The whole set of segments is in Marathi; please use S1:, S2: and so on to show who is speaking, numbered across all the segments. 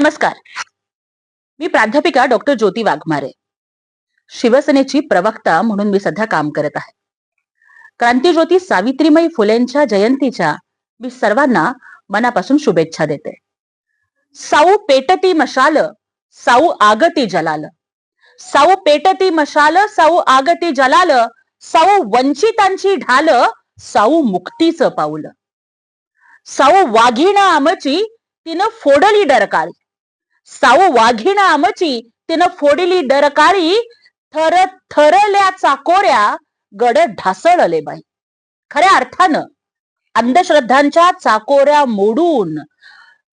S1: नमस्कार. मी प्राध्यापिका डॉक्टर ज्योती वाघमारे. शिवसेनेची प्रवक्ता म्हणून मी सध्या काम करत आहे. क्रांतीज्योती सावित्रीमयी फुलेंच्या जयंतीच्या मी सर्वांना मनापासून शुभेच्छा देते. साऊ पेटती मशाल साऊ आगती जलाल. साऊ पेटती मशाल साऊ आगती जलाल साऊ वंचितांची ढाल साऊ मुक्तीचं पाऊल. साऊ वाघीण आमची तिनं फोडली डरकाळी. साऊ वाघिण आमची. तिनं फोडिली डरकाळी थर थरल्या चाकोऱ्या गड ढासळले बाई. खऱ्या अर्थानं अंधश्रद्धांच्या चाकोऱ्या मोडून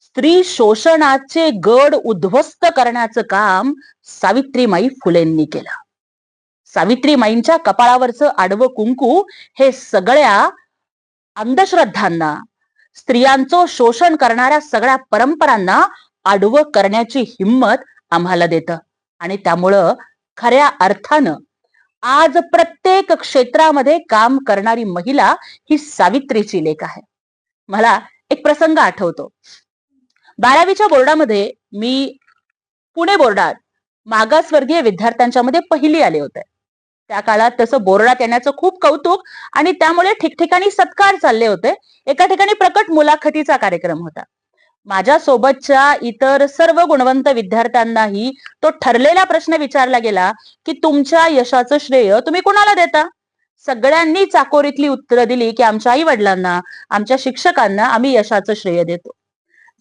S1: स्त्री शोषणाचे गड उद्ध्वस्त करण्याचं काम सावित्रीमाई फुलेंनी केलं. सावित्रीमाईंच्या कपाळावरचं आडवं कुंकू हे सगळ्या अंधश्रद्धांना स्त्रियांचं शोषण करणाऱ्या सगळ्या परंपरांना आडवं करण्याची हिंमत आम्हाला देतं. आणि त्यामुळं खऱ्या अर्थानं आज प्रत्येक क्षेत्रामध्ये काम करणारी महिला ही सावित्रीची लेख आहे. मला एक प्रसंग आठवतो. बारावीच्या बोर्डामध्ये मी पुणे बोर्डात मागासवर्गीय विद्यार्थ्यांच्या मध्ये पहिली आले होते. त्या काळात तसं बोर्डात येण्याचं खूप कौतुक आणि त्यामुळे ठिकठिकाणी सत्कार चालले होते. एका ठिकाणी प्रकट मुलाखतीचा कार्यक्रम होता. माझ्या सोबतच्या इतर सर्व गुणवंत विद्यार्थ्यांनाही तो ठरलेला प्रश्न विचारला गेला की तुमच्या यशाचं श्रेय तुम्ही कोणाला देता? सगळ्यांनी चाकोरीतली उत्तरं दिली की आमच्या आई वडिलांना आमच्या शिक्षकांना आम्ही यशाचं श्रेय देतो.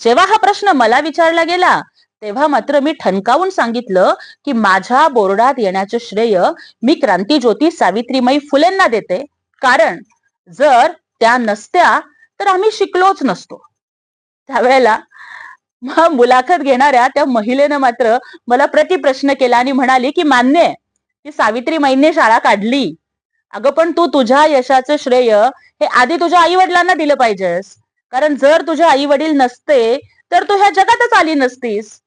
S1: जेव्हा हा प्रश्न मला विचारला गेला तेव्हा मात्र मी ठणकावून सांगितलं की माझ्या बोर्डात येण्याचे श्रेय मी क्रांतीज्योती सावित्रीमाई फुलेंना देते. कारण जर त्या नसत्या तर आम्ही शिकलोच नसतो. त्यावेळेला मुलाखत घेणाऱ्या त्या महिलेनं मात्र मला प्रतिप्रश्न केला आणि म्हणाली की मान्य आहे की सावित्रीमाईंनी शाळा काढली. अगं पण तू तुझ्या यशाचं श्रेय हे आधी तुझ्या आई वडिलांना दिलं पाहिजेस. कारण जर तुझे आई वडील नसते तर तू ह्या जगातच आली नसतीस.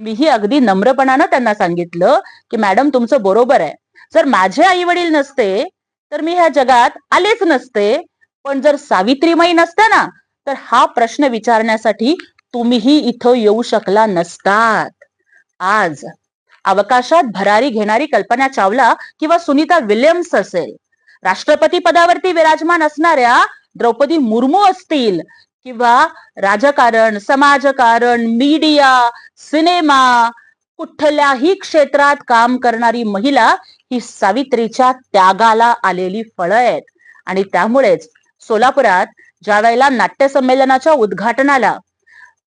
S1: मीही अगदी नम्रपणानं त्यांना सांगितलं की मॅडम तुमचं बरोबर आहे. जर माझे आई वडील नसते तर मी ह्या जगात आलेच नसते. पण जर सावित्रीमाई नसते ना तर हा प्रश्न विचारण्यासाठी तुम्हीही इथं येऊ शकला नसतात. आज अवकाशात भरारी घेणारी कल्पना चावला किंवा सुनीता विल्यम्स असेल. राष्ट्रपती पदावरती विराजमान असणाऱ्या द्रौपदी मुर्मू असतील किंवा राजकारण समाजकारण मीडिया सिनेमा कुठल्याही क्षेत्रात काम करणारी महिला ही सावित्रीच्या त्यागाला आलेली फळं आहेत. आणि त्यामुळेच सोलापुरात ज्या वेळेला उद्घाटनाला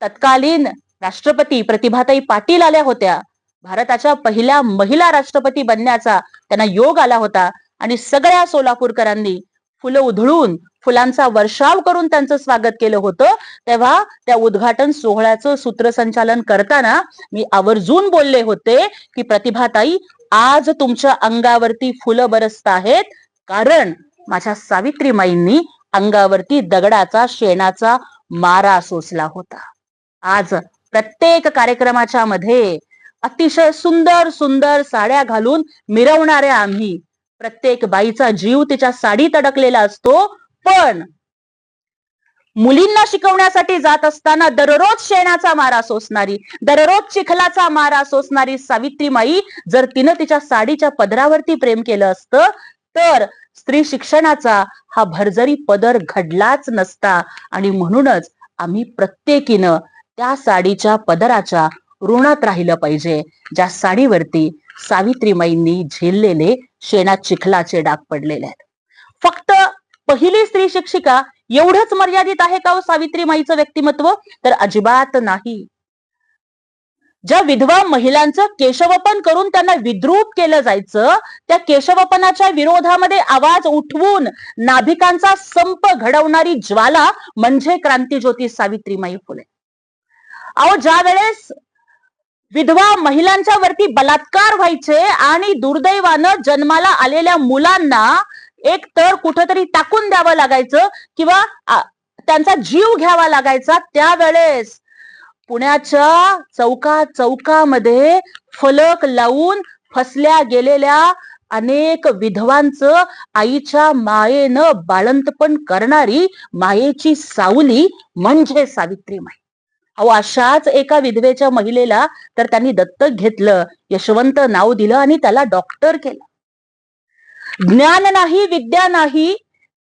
S1: तत्कालीन राष्ट्रपती प्रतिभाताई पाटील आल्या होत्या भारताच्या पहिल्या महिला राष्ट्रपती बनण्याचा त्यांना योग आला होता आणि सगळ्या सोलापूरकरांनी फुलं उधळून फुलांचा वर्षाव करून त्यांचं स्वागत केलं होतं. तेव्हा त्या उद्घाटन सोहळ्याचं सूत्रसंचालन करताना मी आवर्जून बोलले होते की प्रतिभाताई आज तुमच्या अंगावरती फुलं बरसत आहेत कारण माझ्या सावित्रीमाईंनी अंगावरती दगडाचा शेणाचा मारा सोसला होता. आज प्रत्येक कार्यक्रमाच्या मध्ये अतिशय सुंदर सुंदर साड्या घालून मिरवणाऱ्या आम्ही प्रत्येक बाईचा जीव तिच्या साडीत अडकलेला असतो पण मुलींना शिकवण्यासाठी जात असताना दररोज शेणाचा मारा सोसणारी दररोज चिखलाचा मारा सोसणारी सावित्रीमाई जर तिनं तिच्या साडीच्या पदरावरती प्रेम केलं असतं तर स्त्री शिक्षणाचा हा भरजरी पदर घडलाच नसता. आणि म्हणूनच आम्ही प्रत्येकीनं त्या साडीच्या पदराच्या ऋणात राहिलं पाहिजे. ज्या साडीवरती सावित्रीमाईंनी झेललेले शेणात चिखलाचे डाग पडलेले आहेत. फक्त पहिली स्त्री शिक्षिका एवढंच मर्यादित आहे का हो सावित्रीमाईचं व्यक्तिमत्व? तर अजिबात नाही. ज्या विधवा महिलांचं केशवपन करून त्यांना विद्रूप केलं जायचं त्या केशवपनाच्या विरोधामध्ये आवाज उठवून नाभिकांचा संप घडवणारी ज्वाला म्हणजे क्रांतीज्योती सावित्रीमाई फुले. अहो ज्या वेळेस विधवा महिलांच्या वरती बलात्कार व्हायचे आणि दुर्दैवानं जन्माला आलेल्या मुलांना एक तर कुठंतरी टाकून द्यावं लागायचं किंवा त्यांचा जीव घ्यावा लागायचा त्यावेळेस पुण्याच्या चौका चौकामध्ये फलक लावून फसल्या गेलेल्या अनेक विधवांचं आईच्या मायेनं बाळंतपण करणारी मायेची सावली म्हणजे सावित्री माई अहो अशाच एका विधवेच्या महिलेला तर त्यांनी दत्तक घेतलं यशवंत नाव दिलं आणि त्याला डॉक्टर केलं. ज्ञान नाही विद्या नाही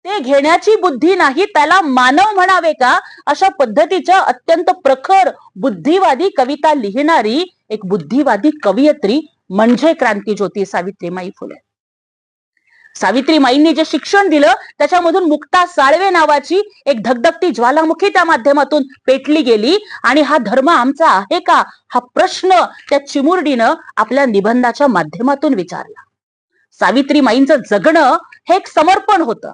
S1: ते घेण्याची बुद्धी नाही त्याला मानव म्हणावे का? अशा पद्धतीच्या अत्यंत प्रखर बुद्धिवादी कविता लिहिणारी एक बुद्धिवादी कवयित्री म्हणजे क्रांतीज्योती सावित्रीमाई फुले. सावित्रीमाईंनी जे शिक्षण दिलं त्याच्यामधून मुक्ता साळवे नावाची एक धगधगती ज्वालामुखी त्या माध्यमातून पेटली गेली. आणि हा धर्म आमचा आहे का? हा प्रश्न त्या चिमुरडीनं आपल्या निबंधाच्या माध्यमातून विचारला. सावित्रीमाईंचं जगणं हे एक समर्पण होतं.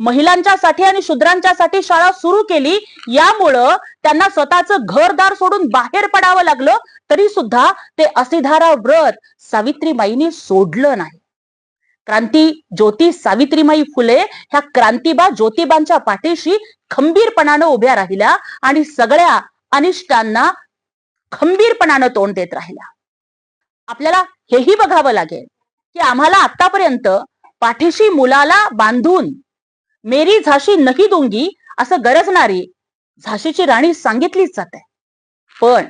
S1: महिलांच्यासाठी आणि शूद्रांच्यासाठी शाळा सुरू केली. यामुळं त्यांना स्वतःचं घरदार सोडून बाहेर पडावं लागलं तरी सुद्धा ते असिधारा व्रत सावित्रीमाईंनी सोडलं नाही. क्रांती ज्योती सावित्रीमाई फुले ह्या क्रांतीबा ज्योतिबांच्या पाठीशी खंबीरपणानं उभ्या राहिल्या आणि सगळ्या अनिष्टांना खंबीरपणानं तोंड देत राहिल्या. आपल्याला हेही बघावं लागेल की आम्हाला आतापर्यंत पाठीशी मुलाला बांधून मेरी झाशी नाही दुंगी असं गरजणारी झाशीची राणी सांगितलीच जाते. पण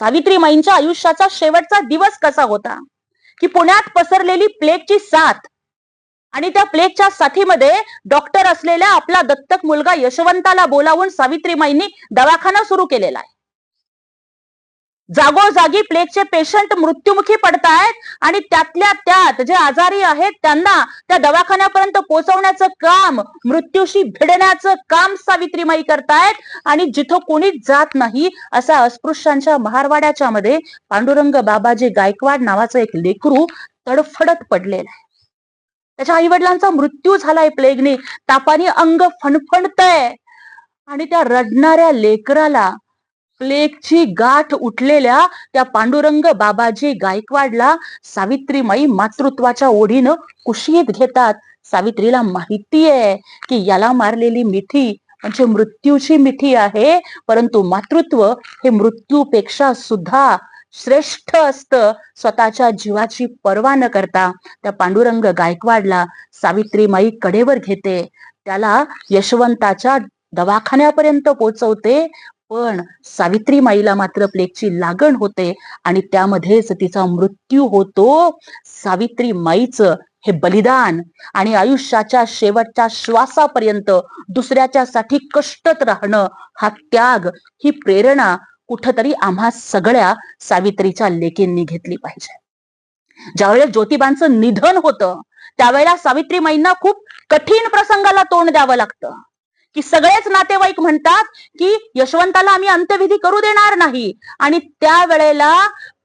S1: सावित्रीमाईंच्या आयुष्याचा शेवटचा दिवस कसा होता? की पुण्यात पसरलेली प्लेगची साथ आणि त्या प्लेगच्या साथीमध्ये डॉक्टर असलेल्या आपला दत्तक मुलगा यशवंताला बोलावून सावित्रीमाईंनी दवाखाना सुरू केलेला आहे. जागोजागी प्लेगचे पेशंट मृत्युमुखी पडतायत आणि त्यातल्या त्यात जे आजारी आहेत त्यांना त्या दवाखान्यापर्यंत पोहोचवण्याचं काम मृत्यूशी भिडण्याचं काम सावित्रीमाई करतायत आणि जिथं कोणीच जात नाही असा अस्पृश्यांच्या महारवाड्याच्या मध्ये पांडुरंग बाबाजी गायकवाड नावाचं एक लेकरू तडफडत पडलेलं आहे. त्याच्या आई वडिलांचा मृत्यू झालाय प्लेगने तापाने अंग फणफणतय. आणि त्या रडणाऱ्या लेकराला प्लेगची गाठ उठलेल्या त्या पांडुरंग बाबाजी गायकवाडला सावित्रीमाई मातृत्वाच्या ओढीनं कुशीत घेतात. सावित्रीला माहिती आहे की याला मारलेली मिठी म्हणजे मृत्यूची मिठी आहे परंतु मातृत्व हे मृत्यूपेक्षा सुद्धा श्रेष्ठ असतं स्वतःच्या जीवाची पर्वा न करता. त्या पांडुरंग गायकवाडला सावित्रीमाई कडेवर घेते. त्याला यशवंताच्या दवाखान्यापर्यंत पोचवते. पण सावित्रीमाईला मात्र प्लेगची लागण होते आणि त्यामध्येच तिचा मृत्यू होतो. सावित्री माईचं हे बलिदान आणि आयुष्याच्या शेवटच्या श्वासापर्यंत दुसऱ्याच्या साठी कष्टत राहणं हा त्याग ही प्रेरणा कुठतरी आम्हा सगळ्या सावित्रीच्या लेकींनी घेतली पाहिजे. ज्यावेळेस ज्योतिबांचं निधन होतं त्यावेळेला सावित्रीमाईंना खूप कठीण प्रसंगाला तोंड द्यावं लागतं. की सगळेच नातेवाईक म्हणतात की यशवंताला आम्ही अंत्यविधी करू देणार नाही. आणि त्यावेळेला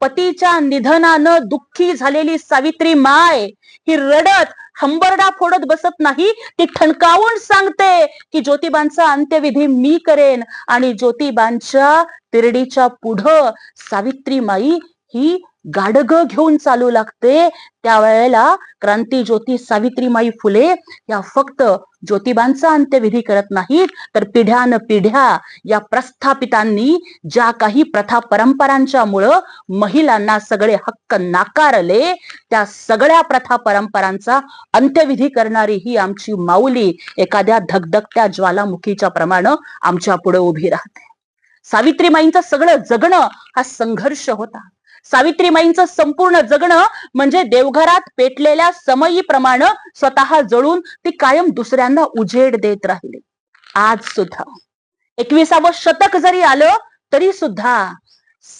S1: पतीच्या निधनानं दुःखी झालेली सावित्री माय ही रडत हंबरडा फोडत बसत नाही ती ठणकावून सांगते की ज्योतिबांचा अंत्यविधी मी करेन आणि ज्योतिबांच्या तिरडीच्या पुढं सावित्रीमाई ही गाडग घेऊन चालू लागते. त्यावेळेला क्रांती ज्योती सावित्रीमाई फुले या फक्त ज्योतिबांचा अंत्यविधी करत नाहीत तर पिढ्यान पिढ्या या प्रस्थापितांनी ज्या काही प्रथा परंपरांच्या मुळं महिलांना सगळे हक्क नाकारले त्या सगळ्या प्रथा परंपरांचा अंत्यविधी करणारी ही आमची माऊली एखाद्या धगधगत्या ज्वालामुखीच्या प्रमाणे आमच्या पुढे उभी राहते. सावित्रीमाईंचं सगळं जगणं हा संघर्ष होता. सावित्रीमाईंचं संपूर्ण जगणं म्हणजे देवघरात पेटलेल्या समयीप्रमाणे स्वतः जळून ती कायम दुसऱ्यांना उजेड देत राहिली. आज सुद्धा. एकविसावं शतक जरी आलं तरी सुद्धा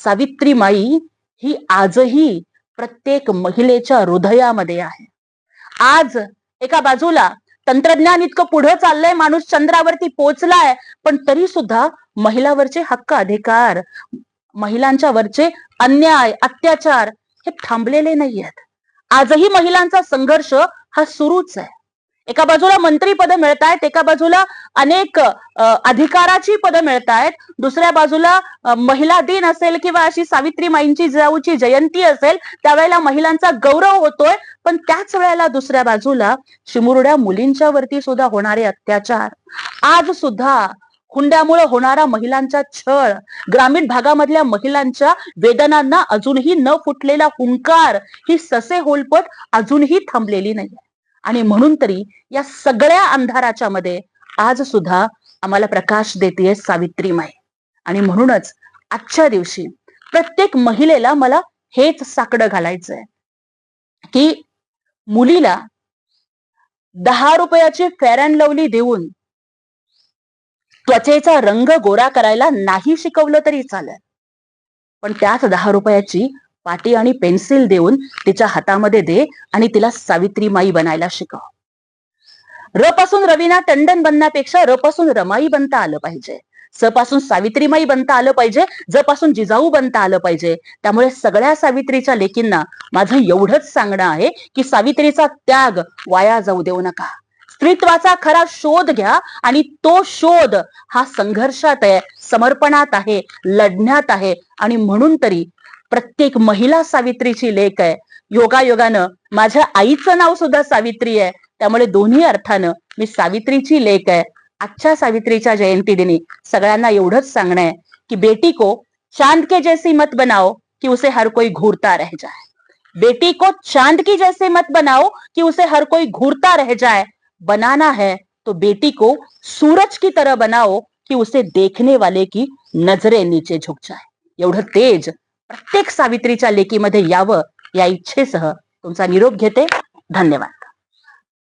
S1: सावित्रीमाई ही आजही प्रत्येक महिलेच्या हृदयामध्ये आहे. आज एका बाजूला तंत्रज्ञान इतकं पुढं चाललंय माणूस चंद्रावरती पोचलाय पण तरी सुद्धा महिलावरचे हक्क अधिकार महिलांच्या वरचे अन्याय अत्याचार हे थांबलेले नाही आहेत आजही महिलांचा संघर्ष हा सुरूच आहे. एका बाजूला मंत्री पद मिळत आहेत एका बाजूला अनेक अधिकाराची पदं मिळत आहेत दुसऱ्या बाजूला महिला दिन असेल किंवा अशी सावित्री माईंची जाऊची जयंती असेल त्यावेळेला महिलांचा गौरव होतोय. पण त्याच वेळेला दुसऱ्या बाजूला चिमुरड्या मुलींच्या वरती सुद्धा होणारे अत्याचार. आज सुद्धा हुंड्यामुळे होणारा महिलांचा छळ ग्रामीण भागामधल्या महिलांच्या वेदनांना अजूनही न फुटलेला हुंकार ही ससे होलपट अजूनही थांबलेली नाही. आणि म्हणून तरी या सगळ्या अंधाराच्या मध्ये आज सुद्धा आम्हाला प्रकाश देते सावित्री माई. आणि म्हणूनच आजच्या दिवशी प्रत्येक महिलेला मला हेच साकडं घालायचंय. की मुलीला दहा रुपयाची फेअर अँड लवली देऊन त्वचेचा रंग गोरा करायला नाही शिकवलं तरी चालेल. पण त्याच दहा रुपयाची पाटी आणि पेन्सिल देऊन तिच्या हातामध्ये दे आणि तिला सावित्रीमाई बनायला शिकव. र पासून रवीना टंडन बनण्यापेक्षा र पासून रमाई बनता आलं पाहिजे. स पासून सावित्रीमाई बनता आलं पाहिजे ज पासून जिजाऊ बनता आलं पाहिजे. त्यामुळे सगळ्या सावित्रीच्या लेकींना माझं एवढंच सांगणं आहे की सावित्रीचा त्याग वाया जाऊ देऊ नका. स्त्रीत्वाचा खरा शोध घ्या आणि तो शोध हा संघर्षात आहे समर्पणात आहे लढण्यात आहे आणि म्हणून तरी प्रत्येक महिला सावित्रीची लेख आहे. योगायोगानं माझ्या आईचं नाव सुद्धा सावित्री आहे. त्यामुळे दोन्ही अर्थानं मी सावित्रीची लेख आहे. आजच्या सावित्रीच्या जयंती दिनी सगळ्यांना एवढंच सांगणं आहे की बेटी को चांद के जैसी मत बनाओ कि उसे हर कोई घूरता रह जाए. बेटी को चांद की जैसे मत बनाओ कि उसे हर कोई घूरता रह जाए. बनाना है तो बेटी को सूरज की तरह बनाओ कि उसे देखने वाले की नजरे नीचे झुक जाए। एवढं तेज प्रत्येक सावित्रीच्या लेकीमध्ये यावं या इच्छेसह तुमचा निरोप घेते. धन्यवाद.